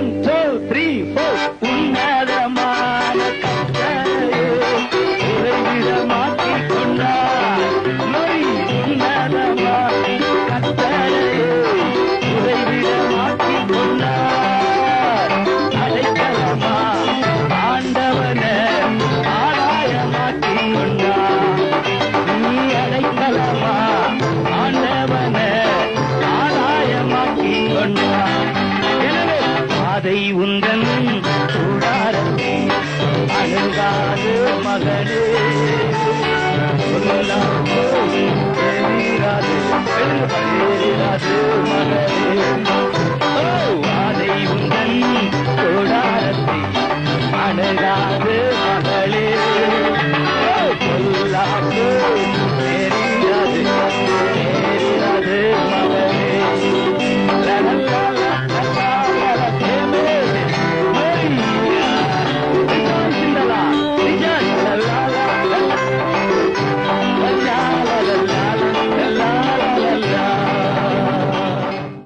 One two three four உன்னதமான கத்தரையே உறைவிடமாக்கிக் கொண்டார் அதை உந்தன் கூடாரத்தில் அணுகாது மகளே. எழுதிராது எழுதிராது மகளே. உந்தன் கூடாரத்தில் மகளே.